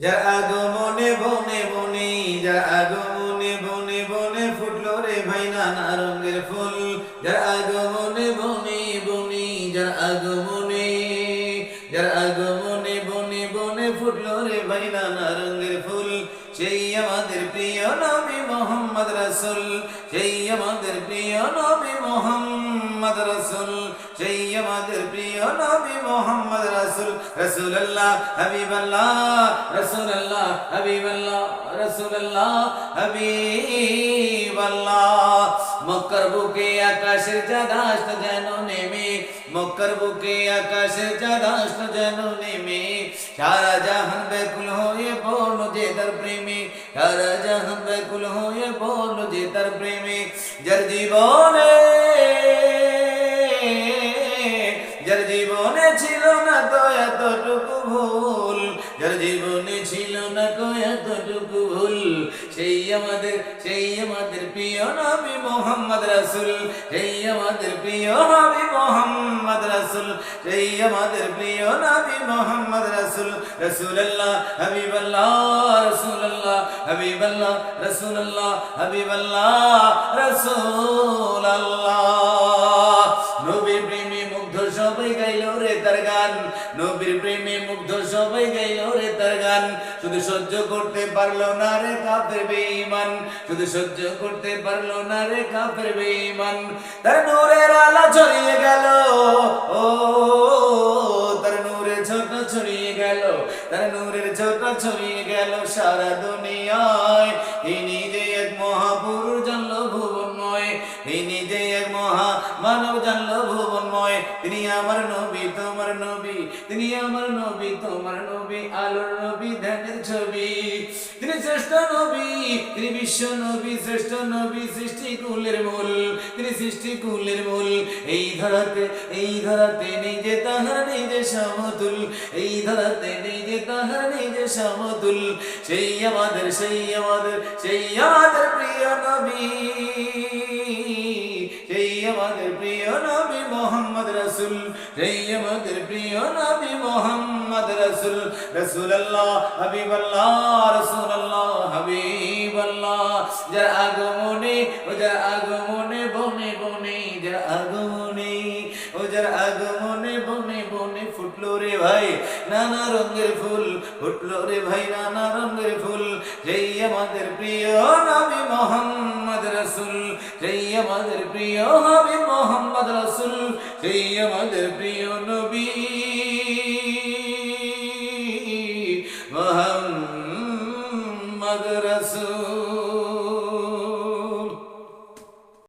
যার আগমনে বনে বনে যার আগমনে বনে বনে ফুটলো রে ভাই নানা রঙের ফুল। যার আগমনে বনে বনে যার আগমনে যার আগমনে বনে বনে ফুটলো রে ভাই নানা রঙের ফুল। সেই আমাদের প্রিয় নবী মোহাম্মদ রাসূল, সেই আমাদের প্রিয় নবী মোহাম্মদ রাসূল, সেই আমাদের প্রিয় নবী মোহাম্মদ রাসূল, রাসূলুল্লাহ, হাবিবাল্লাহ রাসূলুল্লাহ হাবিবাল্লাহ রাসূলুল্লাহ, হাবিবাল্লাহ। মক্কার বুকে আকাশের চাঁদাস্ত যেন নেমে, মক্কার বুকে আকাশের চাঁদাস্ত যেন নেমে। সারা জাহান বেকুল হয়ে পড়ল যে তার প্রেমে, সারা জাহান বেকুল হয়ে পড়ল যে তার প্রেমে। যার জীবনে জীবনে ছিল না তো ভুল। সেই আমাদের সেই আমাদের প্রিয় নবী মোহাম্মদ রাসুল। সেই আমাদের প্রিয় নবী মোহাম্মদ রাসূল। সেই আমাদের প্রিয় নবী মোহাম্মদ রাসূল। রাসূলুল্লাহ, হাবিবাল্লাহ রাসূলুল্লাহ হাবিবাল্লাহ রাসূলুল্লাহ হাবিবাল্লাহ, রাসূলুল্লাহ। প্রেমে মুগ্ধ সবাই গাইল রে তার গান। শুধু সহ্য করতে পারল না রে কাফের বেঈমান। শুধু সহ্য করতে পারল না রে কাফের বেঈমান। তার নূরের আলো ছড়িয়ে গেল। ও, তার নূরের ছোট ছড়িয়ে গেল। তার নূরের ছোট ছড়িয়ে গেল সারা দুনিয়ায়। তিনি যে এক মহাপুরুষ জানল ভুবনময় তিনি যে এক মহা মানব জানল ভুবনময় তিনি আমার নবী, তোমার নবী। তিনি আমার নবী, তোমার নবী, আলোর নবী, ধ্যানের ছবি। তিনি শ্রেষ্ঠ নবী, তিনি বিশ্ব নবী, শ্রেষ্ঠ নবী সৃষ্টি কুলের মূল। তিনি সৃষ্টি কুলের মূল। এই ধরাতে এই ধরাতে নিজে তাহার নিজে সমতুল। এই ধরাতে নিজে তাহার নিজে সমতুল। সেই আমাদের সেই আমাদের সেই আমাদের প্রিয় নবী। আমাদের প্রিয় নবী মোহাম্মদ রাসূল, রাসূলুল্লাহ, হাবিবাল্লাহ রাসূলুল্লাহ, হাবিবাল্লাহ। যার আগমনে, ও যার আগমনে বনে বনে, যার আগমনে, ও যার আগমনে বনে বনে ফুটলো রে ভাই নানা রঙের ফুল, ফুটলো রে ভাই নানা রঙের ফুল। সেই আমাদের প্রিয় নবী মোহাম্মদ আমাদের প্রিয় হবে মোহাম্মদ রসুল সেই আমাদের প্রিয় নবী।